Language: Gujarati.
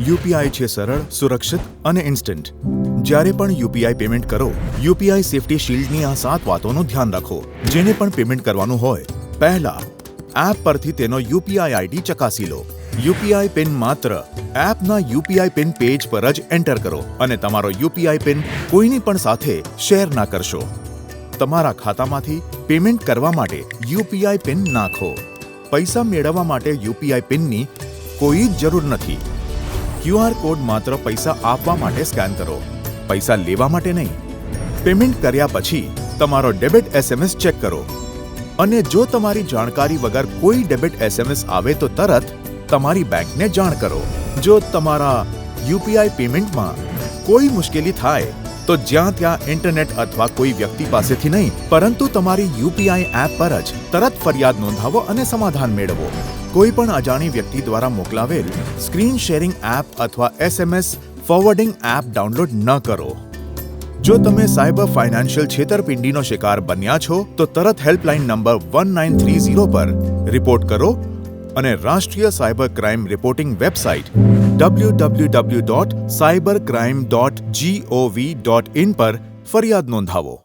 યુપીઆઈ છે સરળ, સુરક્ષિત અને ઇન્સ્ટન્ટ જ્યારે પણ યુપીઆઈ પેમેન્ટ કરો, યુપીઆઈ સેફટી શિલ્ડની આ સાત વાતોનું ધ્યાન રાખો. જેને પણ પેમેન્ટ કરવાનું હોય, પહેલા એપ પરથી તેનો યુપીઆઈ આઈડી ચકાસી લો. યુપીઆઈ પિન માત્ર એપના યુપીઆઈ પિન પેજ પર જ એન્ટર કરો અને તમારો યુપીઆઈ પિન કોઈની પણ સાથે શેર ના કરશો. તમારા ખાતામાંથી પેમેન્ટ કરવા માટે યુપીઆઈ પિન નાખો. પૈસા મેળવવા માટે યુપીઆઈ પિનની કોઈ જ જરૂર નથી. ક્યુઆર કોડ માત્ર પૈસા આપવા માટે સ્કેન કરો. પૈસા લેવા માટે નહીં. પેમેન્ટ કર્યા પછી તમારો ડેબિટ એસએમએસ ચેક કરો. અને જો તમારી જાણકારી વગર કોઈ ડેબિટ એસએમએસ આવે તો તરત તમારી બેંકને જાણ કરો. જો તમારા યુપીઆઈ પેમેન્ટમાં કોઈ મુશ્કેલી થાય તો જ્યાં ત્યાં ઇન્ટરનેટ અથવા કોઈ વ્યક્તિ પાસેથી નહીં, પરંતુ તમારી યુપીઆઈ એપ પર જ તરત ફરિયાદ નોંધાવો અને સમાધાન મેળવો. કોઈ પણ અજાણી વ્યક્તિ દ્વારા મોકલાવેલ સ્ક્રીન શેરિંગ એપ અથવા એસએમએસ ફોરવર્ડિંગ એપ ડાઉનલોડ ન કરો. જો તમે સાયબર ફાઇનાન્શિયલ છેતરપિંડીનો શિકાર બન્યા છો, તો તરત helpline number one nine three zero પર રિપોર્ટ કરો અને રાષ્ટ્રીય cyber crime reporting website W dot cyber crime dot GOV dot in પર ફરિયાદ નોંધાવો.